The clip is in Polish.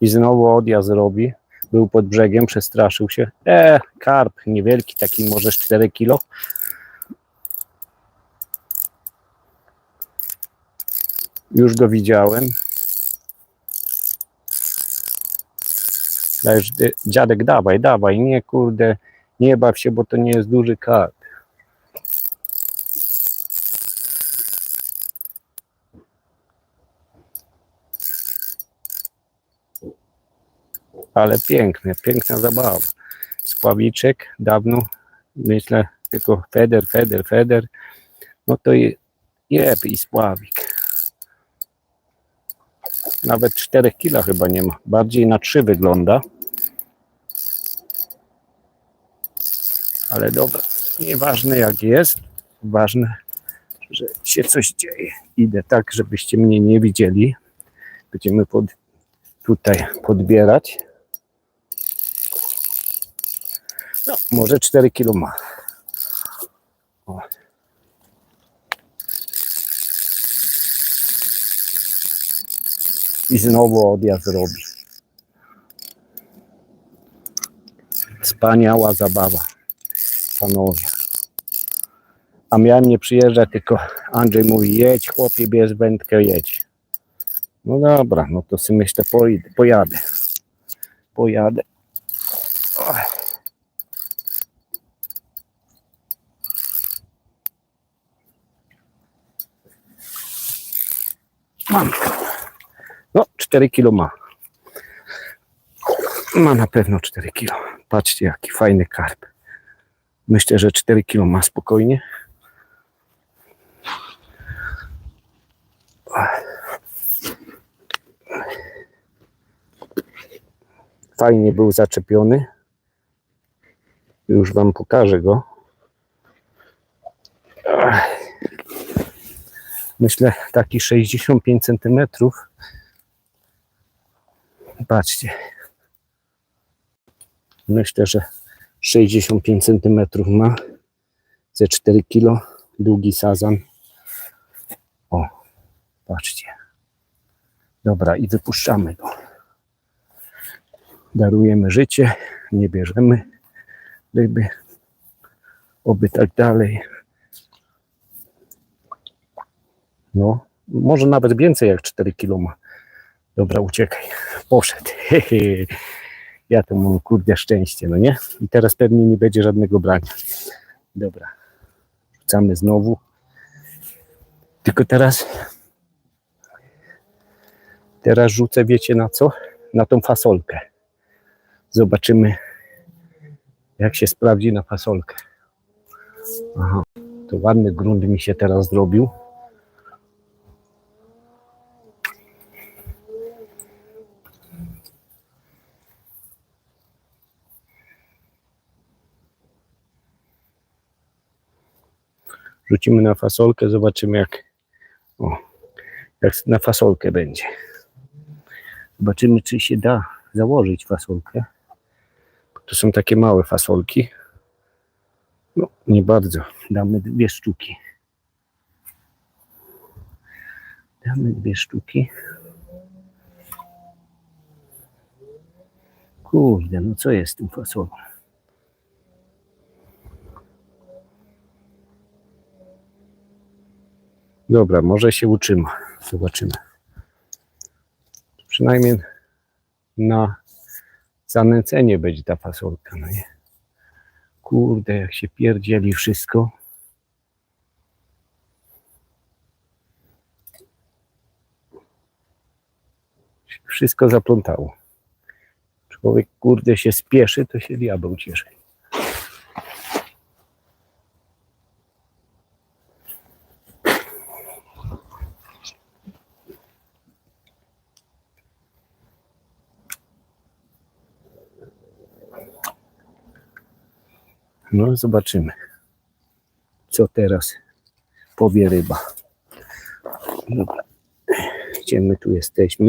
I znowu odjazd robi. Był pod brzegiem, przestraszył się. E, karp niewielki, taki może z 4 kilo. Już go widziałem. Dy- dziadek, dawaj, dawaj, nie kurde, nie baw się, bo to nie jest duży karp. Ale piękne, piękna zabawa. Spławiczek dawno, myślę, tylko feder, feder, feder. No to i jeb i spławik. Nawet 4 kila chyba nie ma. Bardziej na 3 wygląda. Ale dobra, nieważne jak jest. Ważne, że się coś dzieje. Idę tak, żebyście mnie nie widzieli. Będziemy pod, tutaj podbierać. No, może 4 kilo ma. O. I znowu odjazd robi. Wspaniała zabawa, panowie. A miałem nie przyjeżdżać, tylko Andrzej mówi, jedź chłopie, bierz wędkę, jedź. No dobra, no to sobie myślę, pojadę. Pojadę. pojadę. Mam. No, 4 kilo ma. Ma na pewno 4 kilo. Patrzcie, jaki fajny karp. Myślę, że 4 kilo ma spokojnie. Fajnie był zaczepiony. Już wam pokażę go. Myślę taki 65 cm. Patrzcie. Myślę, że 65 cm ma. Ze 4 kg. Długi sazan. O, patrzcie. Dobra, i wypuszczamy go. Darujemy życie, nie bierzemy ryby. Oby tak dalej. No, może nawet więcej jak 4 kilo ma. Dobra, uciekaj. Poszedł. Ja to mam kurde szczęście, no nie? I teraz pewnie nie będzie żadnego brania. Dobra. Rzucamy znowu. Tylko teraz teraz rzucę, wiecie na co? Na tą fasolkę. Zobaczymy, jak się sprawdzi na fasolkę. Aha, to ładny grunt mi się teraz zrobił. Rzucimy na fasolkę, zobaczymy jak, o, jak na fasolkę będzie. Zobaczymy, czy się da założyć fasolkę. To są takie małe fasolki. No, nie bardzo. Damy dwie sztuki. Damy dwie sztuki. Kurde, no co jest z tym fasolą? Dobra, może się uczymy. Zobaczymy. Przynajmniej na zanęcenie będzie ta fasolka, no nie? Kurde, jak się pierdzieli wszystko. Wszystko zaplątało. Człowiek, kurde, się spieszy, to się diabeł cieszy. No, zobaczymy, co teraz powie ryba. Dobra. Gdzie my tu jesteśmy?